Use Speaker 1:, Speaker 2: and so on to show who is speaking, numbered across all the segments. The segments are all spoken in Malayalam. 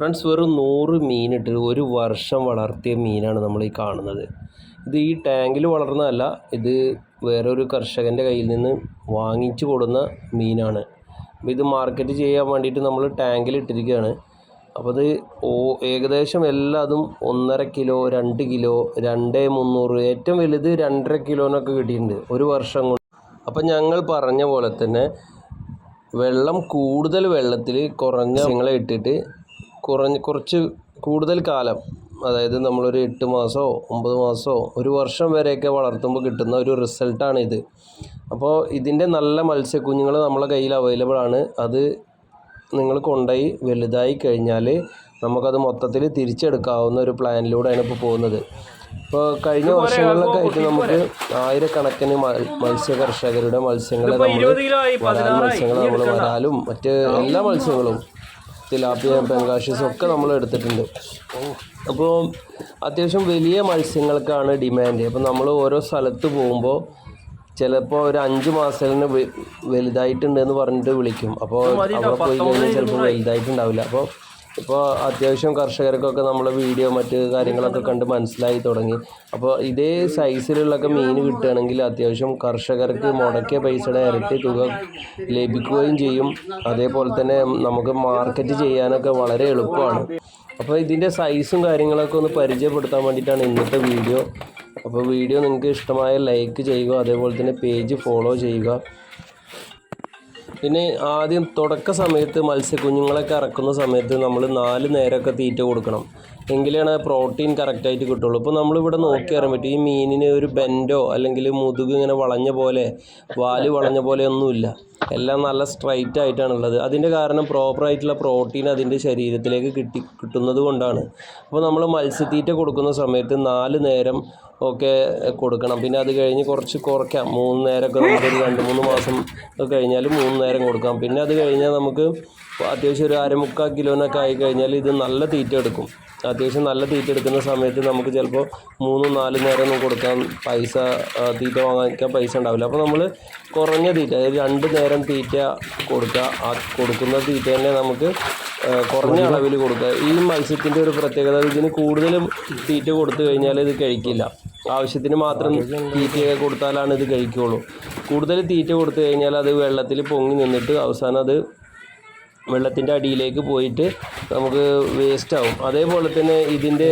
Speaker 1: ഫ്രണ്ട്സ് വെറും നൂറ് മീനിട്ട് ഒരു വർഷം വളർത്തിയ മീനാണ് നമ്മൾ ഈ കാണുന്നത്. ഇത് ഈ ടാങ്കിൽ വളർന്നതല്ല ഇത് വേറൊരു കർഷകന്റെ കയ്യിൽ നിന്ന് വാങ്ങിച്ചു കൊടുന്ന മീനാണ്. അപ്പോൾ ഇത് മാർക്കറ്റ് ചെയ്യാൻ വേണ്ടിയിട്ട് നമ്മൾ ടാങ്കിൽ ഇട്ടിരിക്കുകയാണ്. അപ്പോൾ അത് ഓ ഏകദേശം എല്ലാതും ഒന്നര കിലോ രണ്ട് കിലോ രണ്ട് മുന്നൂറ് ഏറ്റവും വലുത് രണ്ടര കിലോനൊക്കെ കിട്ടിയിട്ടുണ്ട് ഒരു വർഷം കൊണ്ട്. അപ്പം ഞങ്ങൾ പറഞ്ഞ പോലെ തന്നെ വെള്ളം കൂടുതൽ വെള്ളത്തിൽ കുറഞ്ഞ നിങ്ങളെ ഇട്ടിട്ട് കുറഞ്ഞ് കുറച്ച് കൂടുതൽ കാലം അതായത് നമ്മളൊരു എട്ട് മാസമോ ഒമ്പത് മാസമോ ഒരു വർഷം വരെയൊക്കെ വളർത്തുമ്പോൾ കിട്ടുന്ന ഒരു റിസൾട്ടാണ് ഇത് അപ്പോൾ ഇതിന്റെ നല്ല മത്സ്യക്കുഞ്ഞുങ്ങൾ നമ്മളെ കയ്യിൽ അവൈലബിൾ ആണ്. അത് നിങ്ങൾ കൊണ്ടുപോയി വലുതായി കഴിഞ്ഞാൽ നമുക്കത് മൊത്തത്തിൽ തിരിച്ചെടുക്കാവുന്ന ഒരു പ്ലാനിലൂടെയാണ് ഇപ്പോൾ പോകുന്നത്. ഇപ്പോൾ കഴിഞ്ഞ വർഷങ്ങളിലൊക്കെ ആയിട്ട് നമുക്ക് ആയിരക്കണക്കിന് മത്സ്യ കർഷകരുടെ മത്സ്യങ്ങളെ നമ്മൾ വരാൽ മത്സ്യങ്ങൾ നമ്മൾ വരാലും മറ്റ് എല്ലാ മത്സ്യങ്ങളും തിലാപ്പിയ പെങ്കാഷ്യസും ഒക്കെ നമ്മൾ എടുത്തിട്ടുണ്ട്. അപ്പോൾ അത്യാവശ്യം വലിയ മത്സ്യങ്ങൾക്കാണ് ഡിമാൻഡ്. അപ്പോൾ നമ്മൾ ഓരോ സ്ഥലത്ത് പോകുമ്പോൾ ചിലപ്പോൾ ഒരു അഞ്ച് മാസത്തിന് വലുതായിട്ടുണ്ട് എന്ന് പറഞ്ഞിട്ട് വിളിക്കും. അപ്പോൾ അവിടെ പോയി കഴിഞ്ഞാൽ ചിലപ്പോൾ വലുതായിട്ടുണ്ടാവില്ല. അപ്പോൾ ഇപ്പോൾ അത്യാവശ്യം കർഷകർക്കൊക്കെ നമ്മൾ വീഡിയോ മറ്റ് കാര്യങ്ങളൊക്കെ കണ്ട് മനസ്സിലായി തുടങ്ങി. അപ്പോൾ ഇതേ സൈസിലുള്ളൊക്കെ മീൻ കിട്ടുകയാണെങ്കിൽ അത്യാവശ്യം കർഷകർക്ക് മുടക്കിയ പൈസയുടെ ഇരട്ടി തുക ലഭിക്കുകയും ചെയ്യും. അതേപോലെ തന്നെ നമുക്ക് മാർക്കറ്റ് ചെയ്യാനൊക്കെ വളരെ എളുപ്പമാണ്. അപ്പോൾ ഇതിന്റെ സൈസും കാര്യങ്ങളൊക്കെ ഒന്ന് പരിചയപ്പെടുത്താൻ വേണ്ടിയിട്ടാണ് ഇന്നത്തെ വീഡിയോ അപ്പോൾ വീഡിയോ നിങ്ങൾക്ക് ഇഷ്ടമായ ലൈക്ക് ചെയ്യുക അതേപോലെ തന്നെ പേജ് ഫോളോ ചെയ്യുക. പിന്നെ ആദ്യം തുടക്ക സമയത്ത് മത്സ്യക്കുഞ്ഞുങ്ങളൊക്കെ ഇറക്കുന്ന സമയത്ത് നമ്മൾ നാല് നേരമൊക്കെ തീറ്റ കൊടുക്കണം. എങ്കിലാണ് പ്രോട്ടീൻ കറക്റ്റായിട്ട് കിട്ടുള്ളൂ. ഇപ്പോൾ നമ്മളിവിടെ നോക്കി പറ്റും. ഈ മീനിന് ഒരു ബെൻഡോ അല്ലെങ്കിൽ മുതുക് ഇങ്ങനെ വളഞ്ഞ പോലെ വാൽ വളഞ്ഞ പോലെ ഒന്നുമില്ല. എല്ലാം നല്ല സ്ട്രൈറ്റ് ആയിട്ടാണ് ഉള്ളത് അതിന്റെ കാരണം പ്രോപ്പറായിട്ടുള്ള പ്രോട്ടീൻ അതിന്റെ ശരീരത്തിലേക്ക് കിട്ടി കിട്ടുന്നത് കൊണ്ടാണ്. അപ്പോൾ നമ്മൾ മത്സ്യത്തീറ്റ കൊടുക്കുന്ന സമയത്ത് നാല് നേരം ഒക്കെ കൊടുക്കണം. പിന്നെ അത് കഴിഞ്ഞ് കുറച്ച് കുറയ്ക്കാം. മൂന്ന് നേരമൊക്കെ നമുക്കൊരു രണ്ട് മൂന്ന് മാസം കഴിഞ്ഞാൽ മൂന്ന് നേരം കൊടുക്കാം. പിന്നെ അത് കഴിഞ്ഞാൽ നമുക്ക് അത്യാവശ്യം ഒരു അരമുക്കാൽ കിലോനൊക്കെ ആയി കഴിഞ്ഞാൽ ഇത് നല്ല തീറ്റ എടുക്കും. അത്യാവശ്യം നല്ല തീറ്റ എടുക്കുന്ന സമയത്ത് നമുക്ക് ചിലപ്പോൾ മൂന്നും നാല് നേരം കൊടുക്കാൻ പൈസ തീറ്റ വാങ്ങിക്കാൻ പൈസ ഉണ്ടാവില്ല. അപ്പോൾ നമ്മൾ കുറഞ്ഞ തീറ്റ അതായത് രണ്ട് നേരം തീറ്റ കൊടുക്കുക. ആ കൊടുക്കുന്ന തീറ്റ തന്നെ നമുക്ക് കുറഞ്ഞ അളവിൽ കൊടുക്കുക. ഈ മത്സ്യത്തിന്റെ ഒരു പ്രത്യേകത ഇതിന് കൂടുതലും തീറ്റ കൊടുത്തു കഴിഞ്ഞാൽ ഇത് കഴിക്കില്ല. ആവശ്യത്തിന് മാത്രം തീറ്റയൊക്കെ കൊടുത്താലാണ് ഇത് കഴിക്കുകയുള്ളൂ കൂടുതൽ തീറ്റ കൊടുത്തു കഴിഞ്ഞാൽ അത് വെള്ളത്തിൽ പൊങ്ങി നിന്നിട്ട് അവസാനം അത് വെള്ളത്തിന്റെ അടിയിലേക്ക് പോയിട്ട് നമുക്ക് വേസ്റ്റ് ആവും. അതേപോലെ തന്നെ ഇതിന്റെ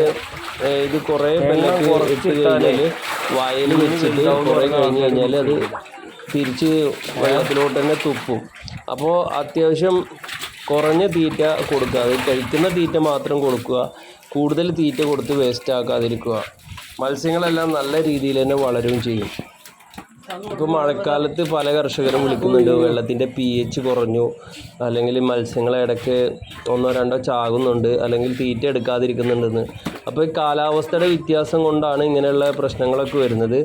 Speaker 1: ഇത് കുറേ വെള്ളം ഇട്ട് കഴിഞ്ഞാൽ വയൽ വെച്ചിട്ട് കുറേ കഴിഞ്ഞ് കഴിഞ്ഞാൽ അത് തിരിച്ച് വെള്ളത്തിലോട്ട് തന്നെ തുപ്പും. അപ്പോൾ അത്യാവശ്യം കുറഞ്ഞ തീറ്റ കൊടുക്കുക. അത് കഴിക്കുന്ന തീറ്റ മാത്രം കൊടുക്കുക. കൂടുതൽ തീറ്റ കൊടുത്ത് വേസ്റ്റ് ആക്കാതിരിക്കുക. മത്സ്യങ്ങളെല്ലാം നല്ല രീതിയിൽ തന്നെ വളരുകയും ചെയ്യും. ഇപ്പോൾ മഴക്കാലത്ത് പല കർഷകരും വിളിക്കുന്നുണ്ട് വെള്ളത്തിന്റെ പി എച്ച് കുറഞ്ഞു അല്ലെങ്കിൽ മത്സ്യങ്ങളെ ഇടയ്ക്ക് ഒന്നോ രണ്ടോ ചാകുന്നുണ്ട് അല്ലെങ്കിൽ തീറ്റ എടുക്കാതിരിക്കുന്നുണ്ടെന്ന്. അപ്പോൾ ഈ കാലാവസ്ഥയുടെ വ്യത്യാസം കൊണ്ടാണ് ഇങ്ങനെയുള്ള പ്രശ്നങ്ങളൊക്കെ വരുന്നത്.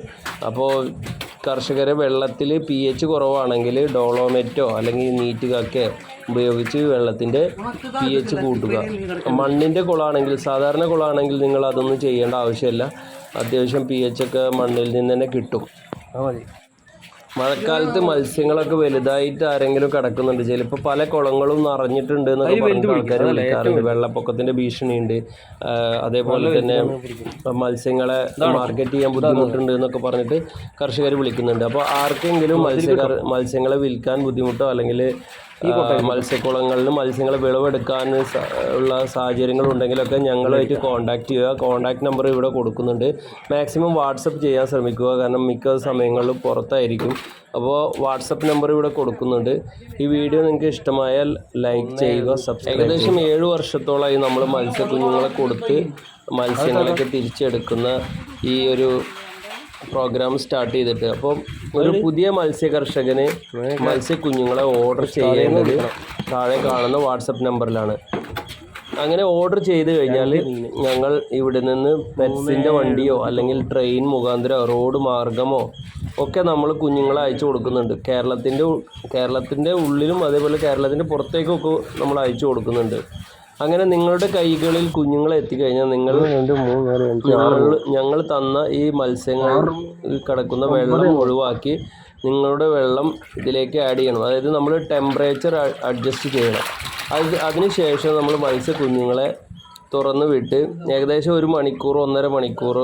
Speaker 1: അപ്പോൾ കർഷകരെ വെള്ളത്തിൽ പി എച്ച് കുറവാണെങ്കിൽ ഡോളോമെറ്റോ അല്ലെങ്കിൽ നീറ്റ് കക്കയോ ഉപയോഗിച്ച് വെള്ളത്തിന്റെ പി എച്ച് കൂട്ടുക. മണ്ണിന്റെ കുളമാണെങ്കിൽ സാധാരണ കുളമാണെങ്കിൽ നിങ്ങൾ അതൊന്നും ചെയ്യേണ്ട ആവശ്യമില്ല. അത്യാവശ്യം പി എച്ച് ഒക്കെ മണ്ണിൽ നിന്ന് തന്നെ കിട്ടും. മഴക്കാലത്ത് മത്സ്യങ്ങളൊക്കെ വലുതായിട്ട് ആരെങ്കിലും കിടക്കുന്നുണ്ട്. ചിലപ്പോൾ പല കുളങ്ങളും നിറഞ്ഞിട്ടുണ്ട് എന്നൊക്കെ പറഞ്ഞിട്ട് ആൾക്കാർ വിളിക്കാറുണ്ട്. വെള്ളപ്പൊക്കത്തിന്റെ ഭീഷണിയുണ്ട്. അതേപോലെ തന്നെ മത്സ്യങ്ങളെ മാർക്കറ്റ് ചെയ്യാൻ ബുദ്ധിമുട്ടുണ്ട് എന്നൊക്കെ പറഞ്ഞിട്ട് കർഷകർ വിളിക്കുന്നുണ്ട്. അപ്പോൾ ആർക്കെങ്കിലും മത്സ്യ മത്സ്യങ്ങളെ വിൽക്കാൻ ബുദ്ധിമുട്ടോ അല്ലെങ്കിൽ മത്സ്യക്കുളങ്ങളിൽ മത്സ്യങ്ങളെ വിളവെടുക്കാൻ ഉള്ള സാഹചര്യങ്ങൾ ഉണ്ടെങ്കിലൊക്കെ ഞങ്ങളുമായിട്ട് കോൺടാക്ട് ചെയ്യുക. കോൺടാക്ട് നമ്പർ ഇവിടെ കൊടുക്കുന്നുണ്ട്. മാക്സിമം വാട്സപ്പ് ചെയ്യാൻ ശ്രമിക്കുക. കാരണം മിക്ക സമയങ്ങളിലും പുറത്തായിരിക്കും. അപ്പോൾ വാട്സപ്പ് നമ്പർ ഇവിടെ കൊടുക്കുന്നുണ്ട്. ഈ വീഡിയോ നിങ്ങൾക്ക് ഇഷ്ടമായാൽ ലൈക്ക് ചെയ്യുക സബ്സ്ക്രൈബ് ഏകദേശം ഏഴ് വർഷത്തോളമായി നമ്മൾ മത്സ്യക്കുഞ്ഞുങ്ങളെ കൊടുത്ത് മത്സ്യങ്ങളൊക്കെ തിരിച്ചെടുക്കുന്ന ഈ ഒരു പ്രോഗ്രാം സ്റ്റാർട്ട് ചെയ്തിട്ട്. അപ്പം ഒരു പുതിയ മത്സ്യ കർഷകന് മത്സ്യക്കുഞ്ഞുങ്ങളെ ഓർഡർ ചെയ്യുന്നത് താഴെ കാണുന്ന വാട്സപ്പ് നമ്പറിലാണ്. അങ്ങനെ ഓർഡർ ചെയ്ത് കഴിഞ്ഞാൽ ഞങ്ങൾ ഇവിടെ നിന്ന് പെറ്റ്സിന്റെ വണ്ടിയോ അല്ലെങ്കിൽ ട്രെയിൻ മുഖാന്തരം റോഡ് മാർഗമോ ഒക്കെ നമ്മൾ കുഞ്ഞുങ്ങളെ അയച്ചു കൊടുക്കുന്നുണ്ട്. കേരളത്തിന്റെ കേരളത്തിന്റെ ഉള്ളിലും അതേപോലെ കേരളത്തിന്റെ പുറത്തേക്കൊക്കെ നമ്മൾ അയച്ചു കൊടുക്കുന്നുണ്ട്. അങ്ങനെ നിങ്ങളുടെ കൈകളിൽ കുഞ്ഞുങ്ങളെ എത്തിക്കഴിഞ്ഞാൽ നിങ്ങൾ ഞങ്ങൾ ഞങ്ങൾ തന്ന ഈ മത്സ്യങ്ങളിൽ കിടക്കുന്ന വെള്ളം ഒഴിവാക്കി നിങ്ങളുടെ വെള്ളം ഇതിലേക്ക് ആഡ് ചെയ്യണം. അതായത് നമ്മൾ ടെമ്പറേച്ചർ അഡ്ജസ്റ്റ് ചെയ്യണം. അത് അതിന് ശേഷം നമ്മൾ മത്സ്യക്കുഞ്ഞുങ്ങളെ തുറന്ന് വിട്ട് ഏകദേശം ഒരു മണിക്കൂർ ഒന്നര മണിക്കൂർ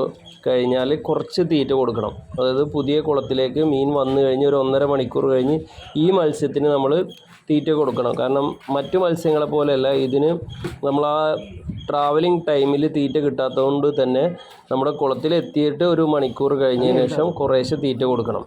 Speaker 1: കഴിഞ്ഞാൽ കുറച്ച് തീറ്റ കൊടുക്കണം. അതായത് പുതിയ കുളത്തിലേക്ക് മീൻ വന്നു കഴിഞ്ഞ് ഒരു ഒന്നര മണിക്കൂർ കഴിഞ്ഞ് ഈ മത്സ്യത്തിന് നമ്മൾ തീറ്റ കൊടുക്കണം. കാരണം മറ്റു മത്സ്യങ്ങളെ പോലെയല്ല ഇതിന് നമ്മൾ ആ ട്രാവലിംഗ് ടൈമിൽ തീറ്റ കിട്ടാത്തതുകൊണ്ട് തന്നെ നമ്മുടെ കുളത്തിലെത്തിയിട്ട് ഒരു മണിക്കൂർ കഴിഞ്ഞതിന് ശേഷം കുറേശ്ശെ തീറ്റ കൊടുക്കണം.